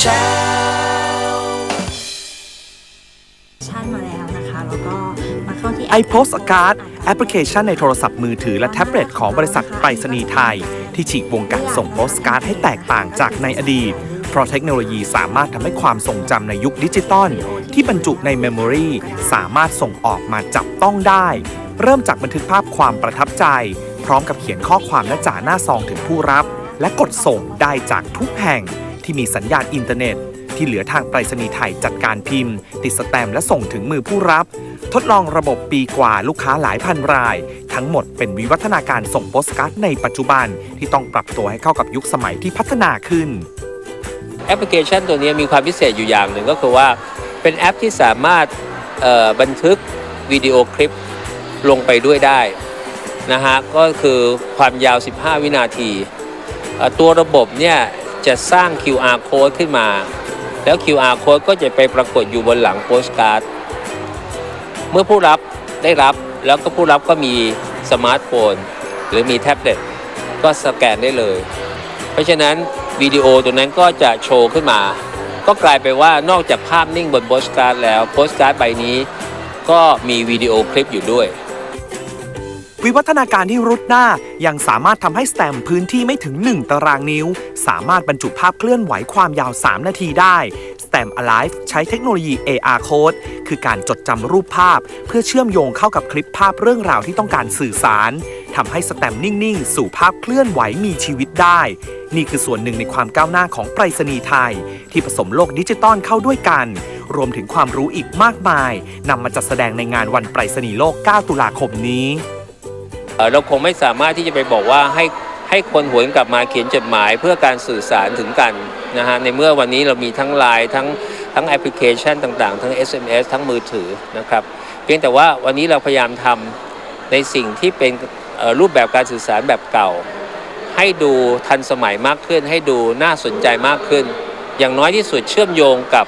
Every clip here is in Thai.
เช้าชั่นมาแล้วนะคะ แล้วก็มาเข้าที่ iPost Card แอปพลิเคชันในโทรศัพท์มือถือและแท็บเล็ตของบริษัทไปรษณีย์ไทย ที่ฉีกวงการส่งโปสการ์ดให้แตกต่างจากในอดีต เพราะเทคโนโลยีสามารถทำให้ความทรงจำในยุคดิจิตอลที่บรรจุในเมมโมรีสามารถส่งออกมาจับต้องได้ เริ่มจากบันทึกภาพความประทับใจ พร้อมกับเขียนข้อความและจ่าหน้าซองถึงผู้รับ และกดส่งได้จากทุกแห่ง ที่มีสัญญาณอินเทอร์เน็ต ที่เหลือทางไปรษณีย์ไทยจัดการพิมพ์ ติดสแตมป์และส่งถึงมือผู้รับ ทดลองระบบปีกว่าลูกค้าหลายพันราย ทั้งหมดเป็นวิวัฒนาการส่งโปสการ์ดในปัจจุบันที่ต้องปรับตัวให้เข้ากับยุคสมัยที่พัฒนาขึ้น แอปพลิเคชันตัวนี้มีความพิเศษอยู่อย่างหนึ่งก็คือว่าเป็นแอปที่สามารถบันทึกวิดีโอคลิปลงไปด้วยได้นะฮะก็คือความยาว 15 วินาที ตัวระบบเนี่ย จะสร้าง QR code ขึ้นมา แล้ว QR code ก็จะไปปรากฏอยู่บนหลังโปสการ์ด เมื่อผู้รับได้รับแล้วก็ผู้รับก็มีสมาร์ทโฟน หรือมีแท็บเล็ตก็สแกนได้เลย เพราะฉะนั้นวิดีโอตัวนั้นก็จะโชว์ขึ้นมา ก็กลายไปนว่านอกจากภาพนิ่งบนโปสการ์ดแล้วโปสการ์ดใบนี้ ก็มีวิดีโอคลิปอยู่ด้วย วิวัฒนาการที่รุดหน้า ยังสามารถทำให้สแตมพื้นที่ไม่ถึง 1 ตารางนิ้ว สามารถบรรจุภาพเคลื่อนไหวความยาว 3 นาทีได้ Stamp Alive ใช้เทคโนโลยี AR Code คือการจดจำรูปภาพ เพื่อเชื่อมโยงเข้ากับคลิปภาพเรื่องราวที่ต้องการสื่อสารทำให้สแตมนิ่ง ๆ สู่ภาพเคลื่อนไหวมีชีวิตได้ นี่คือส่วนหนึ่งในความก้าวหน้าของไปรษณีย์ไทย ที่ผสมโลกดิจิตอลเข้าด้วยกัน รวมถึงความรู้อีกมากมายนำมาจัดแสดงในงานวันไปรษณีย์โลก 9 ตุลาคมนี้ เราคงไม่สามารถที่จะไปบอกว่าให้ให้คนหวนกลับมาเขียนจดหมายเพื่อการสื่อสารถึงกันนะฮะในเมื่อวันนี้เรามีทั้งไลน์ทั้งทั้งแอปพลิเคชันต่างๆ ทั้ง SMS ทั้งมือถือนะครับเพียงแต่ว่าวันนี้เราพยายามทำในสิ่งที่เป็นรูปแบบการสื่อสารแบบเก่า ให้ดูทันสมัยมากขึ้น ให้ดูน่าสนใจมากขึ้น อย่างน้อยที่สุดเชื่อมโยงกับ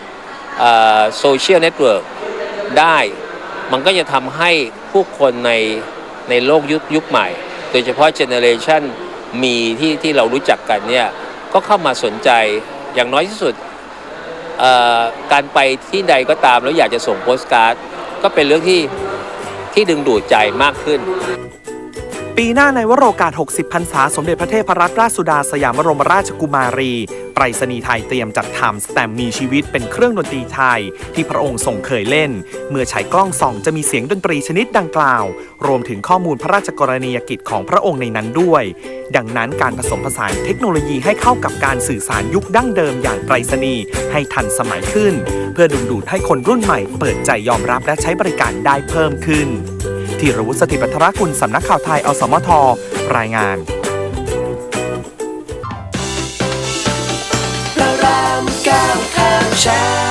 โซเชียลเน็ตเวิร์กได้ มันก็จะทำให้ผู้คนใน ในโลกยุคยุคใหม่ โดยเฉพาะเจเนเรชันมีที่ที่เรารู้จักกันเนี่ยก็เข้ามาสนใจอย่างน้อยที่สุดการไปที่ใดก็ตามแล้วอยากจะส่งโปสการ์ดก็เป็นเรื่องที่ที่ดึงดูดใจมากขึ้น ปีหน้าในวโรกาส 60 พรรษา สมเด็จพระเทพรัตนราชสุดาสยามบรมราชกุมารี ไปรษณีย์ไทยเตรียมจัดทำสแตมมีชีวิตเป็นเครื่องดนตรีไทย ที่พระองค์ทรงเคยเล่น เมื่อใช้กล้องส่องจะมีเสียงดนตรีชนิดดังกล่าว รวมถึงข้อมูลพระราชกรณียกิจของพระองค์ในนั้นด้วย ดังนั้นการผสมผสานเทคโนโลยีให้เข้ากับการสื่อสารยุคดั้งเดิมอย่างไปรษณีย์ให้ทันสมัยขึ้น เพื่อดึงดูดให้คนรุ่นใหม่ เปิดใจยอมรับและใช้บริการได้เพิ่มขึ้น ธีรวุฒิสถิปัทรคุณสำนักข่าวไทยอสมท รายงานพระรามเก้าข่าวเช้า